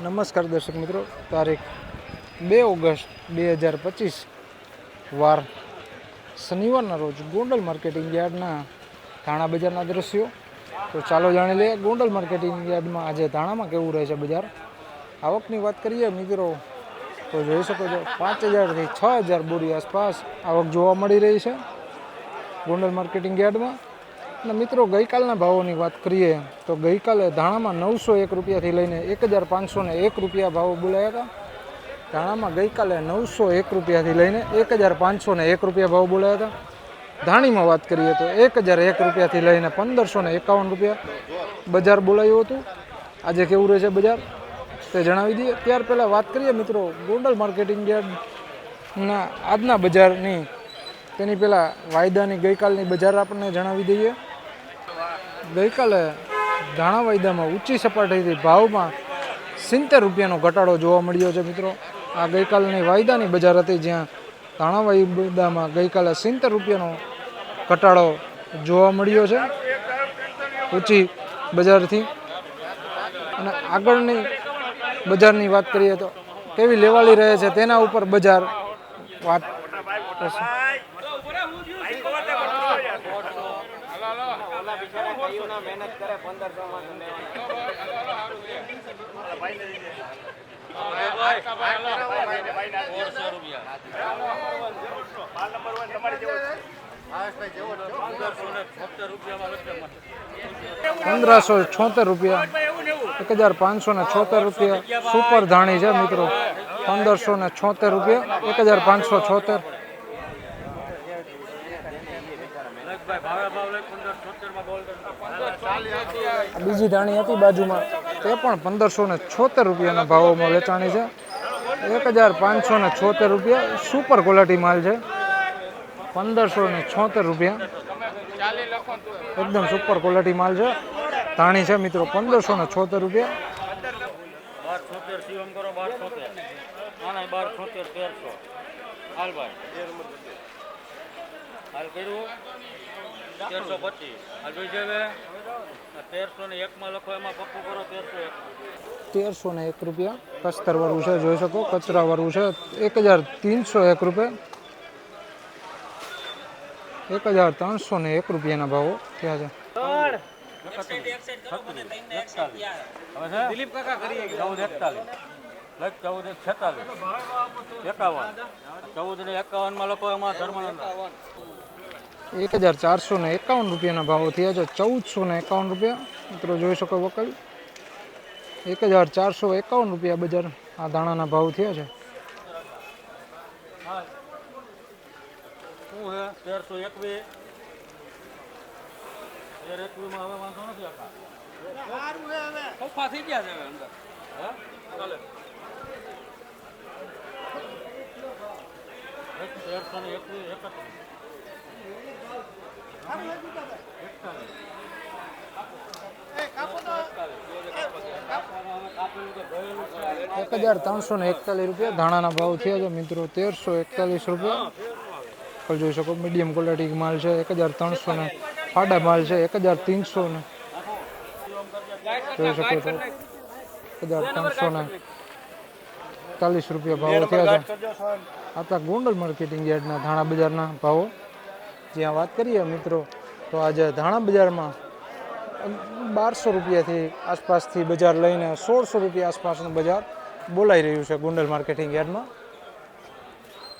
નમસ્કાર દર્શક મિત્રો, તારીખ બે ઓગસ્ટ બે હજાર પચીસ, વાર શનિવારના રોજ ગોંડલ માર્કેટિંગ યાર્ડના ધાણા બજારના દ્રશ્યો. તો ચાલો જાણી લઈએ ગોંડલ માર્કેટિંગ યાર્ડમાં આજે ધાણામાં કેવું રહે છે બજાર. આવકની વાત કરીએ મિત્રો, તો જોઈ શકો છો, પાંચ હજારથી છ હજાર બોરી આસપાસ આવક જોવા મળી રહી છે ગોંડલ માર્કેટિંગ યાર્ડમાં. અને મિત્રો ગઈકાલના ભાવોની વાત કરીએ, તો ગઈકાલે ધાણામાં નવસો એક રૂપિયાથી લઈને એક હજાર પાંચસો એક રૂપિયા ભાવો બોલાયા હતા. ધાણામાં ગઈકાલે નવસો એક રૂપિયાથી લઈને એક હજાર પાંચસો એક રૂપિયા ભાવ બોલાયા હતા. ધાણીમાં વાત કરીએ તો એક હજાર એક રૂપિયાથી લઈને પંદરસો એકાવન રૂપિયા બજાર બોલાયું હતું. આજે કેવું રહે છે બજાર? તે જણાવી દઈએ. ત્યાર પહેલાં વાત કરીએ મિત્રો ગોંડલ માર્કેટિંગ યાર્ડના આજના બજારની. તેની પહેલાં વાયદાની ગઈકાલની બજાર આપણને જણાવી દઈએ. ગઈકાલે ધાણા વાયદામાં ઊંચી સપાટીથી ભાવમાં સિત્તેર રૂપિયાનો ઘટાડો જોવા મળ્યો છે મિત્રો. આ ગઈકાલની વાયદાની બજાર હતી જ્યાં ધાણા વાયદામાં ગઈકાલે સિત્તેર રૂપિયાનો ઘટાડો જોવા મળ્યો છે. ઊંચી બજારથી. અને આગળની બજારની વાત કરીએ તો કેવી લેવાલી રહે છે તેના ઉપર બજાર વાત કરશે. પંદરસો છોતેર રૂપિયા. એક હજાર પાંચસો ને છોતેર રૂપિયા. સુપર ધાણી છે મિત્રો. પંદરસો ને છોતેર રૂપિયા. એક હજાર પાંચસો છોતેર. બીજી ધાણી હતી બાજુમાં. તે પણ પંદરસો ને છોતેર રૂપિયાના ભાવોમાં વેચાણી છે. એક હજાર પાંચસો ને છોતેર રૂપિયા સુપર ક્વોલિટી માલ છે. પંદરસો ને છોતેર રૂપિયા. એકદમ સુપર ક્વોલિટી માલ છે. ધાણી છે મિત્રો પંદરસો ને છોતેર રૂપિયા. હાલ કર્યું તેરસો પચીસ. છે તેરસો ને એકમાં લખો એમાં પપ્પું કરો તેરસો એક. તેરસો ને એક રૂપિયા. કસ્તર વાળું છે જોઈ શકો. કચરા વાળું છે. એક હજાર ત્રણસો એક રૂપિયા. એક હજાર ત્રણસો ને એક રૂપિયાના ભાવો થયા છે. દિલીપ કાકા કરીએ ચૌદ એકતાલીસ. ચૌદ એક છેતાલીસ. એકાવન. ચૌદ ને એકાવનમાં લખો એમાં ધર્માનંદ એક હજાર ચારસો ને એકાવન રૂપિયાના ભાવો થયા છે. ચૌદસો ને એકાવન રૂપિયા. મિત્રો જોઈ શકો વકલ. એક હજાર ચારસો એકાવન રૂપિયા બજાર આ દાણાના ભાવ થયા છે. શું છે તેરસો એકવીસ. તેર એકવીસમાં હવે વાંધો નથી આખા. પપ્પા થઈ ગયા છે હવે અંદર. હે? ચાલે. તેરસો ને એકવીસ એકત્રીસ એક હજાર ત્રણસો ને એકતાલીસ રૂપિયા, ધાણાના ભાવ થયા છે મિત્રો તેરસો એકતાલીસ રૂપિયા. પણ જોઈ શકો મીડિયમ ક્વોલિટી માલ છે, એક હજાર ત્રણસો ને ફાડા માલ છે, એક હજાર ત્રીસો ને. જોઈ શકો છો, એક હજાર ત્રણસો ને ચાલીસ રૂપિયા ભાવ થયા છે. આ હતા ગોંડલ માર્કેટિંગ યાર્ડના ધાણા બજારના ભાવો. જ્યાં વાત કરીએ મિત્રો, તો આજે ધાણા બજારમાં બારસો રૂપિયાથી આસપાસથી બજાર લઈને સોળસો રૂપિયા આસપાસનું બજાર બોલાઈ રહ્યું છે ગોંડલ માર્કેટિંગ યાર્ડમાં.